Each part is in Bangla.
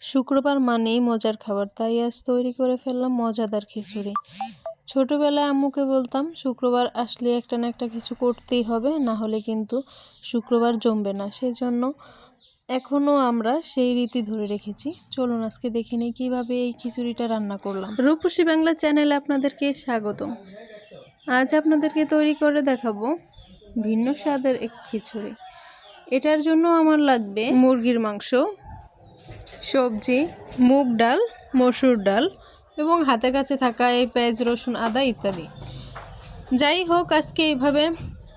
শুক্রবার মানেই মজার খাবার, তাই আজ তৈরি করে ফেললাম মজাদার খিচুড়ি। ছোটোবেলায় আম্মুকে বলতাম, শুক্রবার আসলে একটা না একটা কিছু করতেই হবে, না হলে কিন্তু শুক্রবার জমবে না। সেজন্য এখনও আমরা সেই রীতি ধরে রেখেছি। চলুন আজকে দেখে নিই কীভাবে এই খিচুড়িটা রান্না করলাম। রূপসী বাংলা চ্যানেলে আপনাদেরকে স্বাগতম। আজ আপনাদেরকে তৈরি করে দেখাবো ভিন্ন স্বাদের এক খিচুড়ি। এটার জন্য আমার লাগবে মুরগির মাংস সবজি, মুগ ডাল, মসুর ডাল এবং হাতে কাছে থাকা এই পেঁয়াজ, রসুন, আদা ইত্যাদি। যাই হোক, আজকে এইভাবে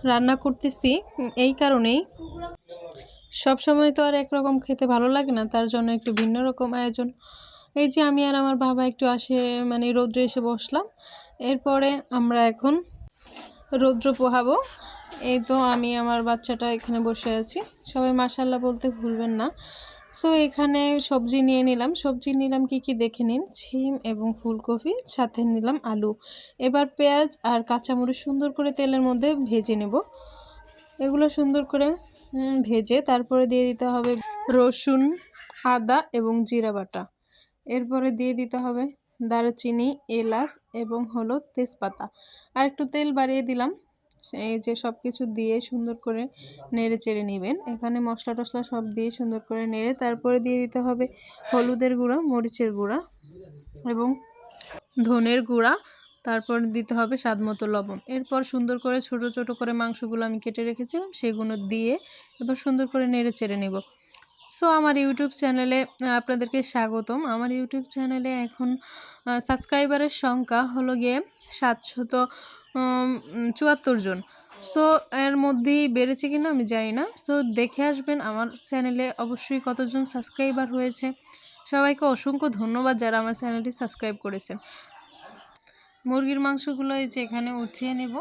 রান্না করতেছি। এই কারণেই। সব সময় তো আর একরকম খেতে ভালো লাগে না, তার জন্য একটু ভিন্ন রকম আয়োজন। এই যে আমি আর আমার বাবা একটু আসে মানে রৌদ্রে এসে বসলাম। এরপরে আমরা এখন রৌদ্র পোহাবো। এই তো আমি, আমার বাচ্চাটা এখানে বসে আছি। সবাই মাসাল্লাহ বলতে ভুলবেন না। সো এখানে সবজি নিয়ে নিলাম। সবজি নিলাম কি কি দেখে নিন? ছিম এবং ফুলকপি, সাথে নিলাম আলু। এবার পেঁয়াজ আর কাঁচামরিচ সুন্দর করে তেলের মধ্যে ভেজে নেব। এগুলো সুন্দর করে ভেজে তারপরে দিয়ে দিতে হবে রসুন, আদা এবং জিরা বাটা। এরপরে দিয়ে দিতে হবে দারচিনি, এলাচ এবং হলো তেজপাতা। আর একটু তেল বাড়িয়ে দিলাম। এই যে সব কিছু দিয়ে সুন্দর করে নেড়ে চেড়ে নেবেন। এখানে মশলা টশলা সব দিয়ে সুন্দর করে নেড়ে তারপরে দিয়ে দিতে হবে হলুদের গুঁড়া, মরিচের গুঁড়া এবং ধনের গুঁড়া। তারপর দিতে হবে স্বাদ মতো লবণ। এরপর সুন্দর করে ছোট ছোট করে মাংসগুলো আমি কেটে রেখেছিলাম, সেগুলো দিয়ে এবার সুন্দর করে নেড়ে চেড়ে নেব। সো, আমার ইউটিউব চ্যানেলে আপনাদেরকে স্বাগতম। আমার ইউটিউব চ্যানেলে এখন সাবস্ক্রাইবারের সংখ্যা হলো গিয়ে সাতশত চুয়াত্তর জন। সো এর মধ্যেই বেড়েছে কিনা আমি জানি না। সো দেখে আসবেন। আমার চ্যানেলে অবশ্যই কতজন সাবস্ক্রাইবার হয়েছে। সবাইকে অসংখ্য ধন্যবাদ যারা আমার চ্যানেলটি সাবস্ক্রাইব করেছেন। মুরগির মাংসগুলো এই যে এখানে উঠিয়ে নেব।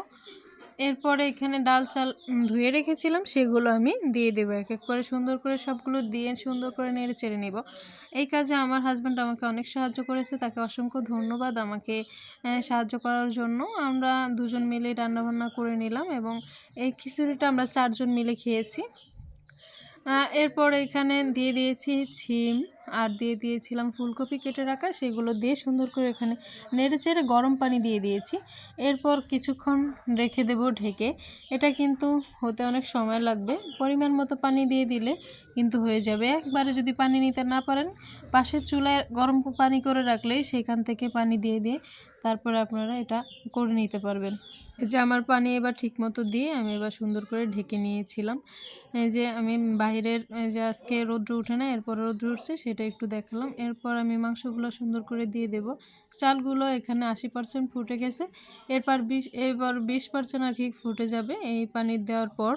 এরপরে এখানে ডাল চাল ধুয়ে রেখেছিলাম, সেগুলো আমি দিয়ে দেবো। এক এক করে সুন্দর করে সবগুলো দিয়ে সুন্দর করে নেড়ে চেড়ে নেব। এই কাজে আমার হাজব্যান্ড আমাকে অনেক সাহায্য করেছে, তাকে অসংখ্য ধন্যবাদ আমাকে সাহায্য করার জন্য। আমরা দুজন মিলে রান্নাবান্না করে নিলাম এবং এই খিচুড়িটা আমরা চারজন মিলে খেয়েছি। এরপর এখানে দিয়ে দিয়েছি ছিম আর দিয়ে দিয়েছিলাম ফুলকপি কেটে রাখা, সেগুলো দিয়ে সুন্দর করে এখানে নেড়ে চেড়ে গরম পানি দিয়ে দিয়েছি। এরপর কিছুক্ষণ রেখে দেব ঢেকে। এটা কিন্তু হতে অনেক সময় লাগবে, পরিমাণ মতো পানি দিয়ে দিলে কিন্তু হয়ে যাবে। একবারে যদি পানি নিতে না পারেন, পাশের চুলায় গরম পানি করে রাখলেই সেখান থেকে পানি দিয়ে দিয়ে তারপরে আপনারা এটা করে নিতে পারবেন। এই যে আমার পানি এবার ঠিক মতো দিয়ে আমি এবার সুন্দর করে ঢেকে নিয়েছিলাম। এই যে আমি বাইরের যে আজকে রৌদ্র উঠে না, এরপর রৌদ্র উঠছে সেটা একটু দেখালাম। এরপর আমি মাংসগুলো সুন্দর করে দিয়ে দেব। চালগুলো এখানে আশি পার্সেন্ট ফুটে গেছে। এরপর বিশ এবার বিশ পার্সেন্ট আর কি ফুটে যাবে এই পানি দেওয়ার পর।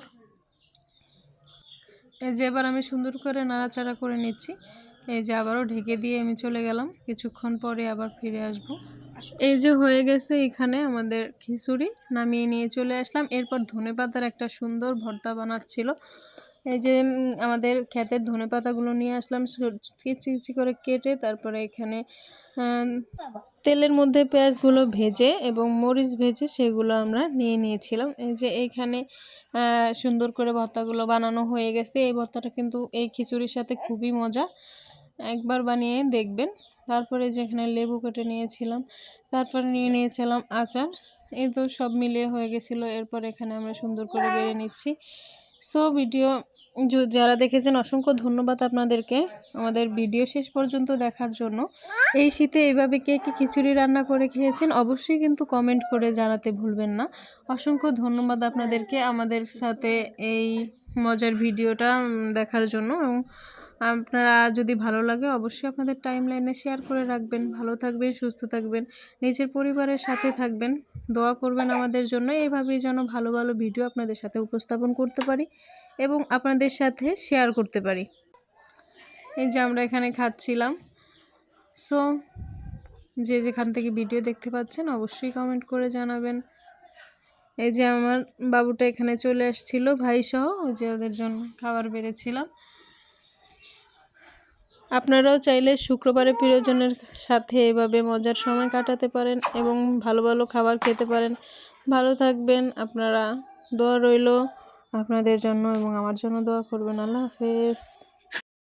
এই যে এবার আমি সুন্দর করে নাড়াচাড়া করে নিচ্ছি। এই যে আবারও ঢেকে দিয়ে আমি চলে গেলাম। কিছুক্ষণ পরে আবার ফিরে আসব। এই যে হয়ে গেছে এখানে আমাদের খিচুড়ি। নামিয়ে নিয়ে চলে আসলাম। এরপর ধনে পাতার একটা সুন্দর ভর্তা বানাচ্ছিল। এই যে আমাদের ক্ষেতের ধনে পাতাগুলো নিয়ে আসলাম। চিচি করে কেটে তারপরে এখানে তেলের মধ্যে পেঁয়াজগুলো ভেজে এবং মরিচ ভেজে সেগুলো আমরা নিয়ে নিয়েছিলাম। এই যে এইখানে সুন্দর করে ভর্তাগুলো বানানো হয়ে গেছে। এই ভর্তাটা কিন্তু এই খিচুড়ির সাথে খুবই মজা। একবার বানিয়ে দেখবেন। তারপরে যেখানে লেবু কেটে নিয়েছিলাম, তারপরে নিয়ে নিয়েছিলাম আচার। এই তো সব মিলিয়ে হয়ে গেছিল। এরপর এখানে আমরা সুন্দর করে বেড়ে নিচ্ছি। সো ভিডিও যারা দেখেছেন, অসংখ্য ধন্যবাদ আপনাদেরকে আমাদের ভিডিও শেষ পর্যন্ত দেখার জন্য। এই শীতে এইভাবে কে কী খিচুড়ি রান্না করে খেয়েছেন, অবশ্যই কিন্তু কমেন্ট করে জানাতে ভুলবেন না। অসংখ্য ধন্যবাদ আপনাদেরকে আমাদের সাথে এই মজার ভিডিওটা দেখার জন্য এবং আপনারা যদি ভালো লাগে অবশ্যই আপনাদের টাইম লাইনে শেয়ার করে রাখবেন। ভালো থাকবেন, সুস্থ থাকবেন, নিজের পরিবারের সাথে থাকবেন। দোয়া করবেন আমাদের জন্য। এইভাবেই যেন ভালো ভালো ভিডিও আপনাদের সাথে উপস্থাপন করতে পারি এবং আপনাদের সাথে শেয়ার করতে পারি। এই যে আমরা এখানে খাচ্ছিলাম। সো যে যেখান থেকে ভিডিও দেখতে পাচ্ছেন, অবশ্যই কমেন্ট করে জানাবেন। এই যে আমার বাবুটা এখানে চলে আসছিল ভাই সহ যে ওদের জন্য খাবার বেড়েছিলাম। আপনারাও চাইলে শুক্রবারে প্রিয়জনের সাথে এভাবে মজার সময় কাটাতে পারেন এবং ভালো ভালো খাবার খেতে পারেন। ভালো থাকবেন, আপনারা দোয়া রইল। আপনাদের জন্য এবং আমার জন্য দোয়া করবেন। আল্লাহ হাফেজ।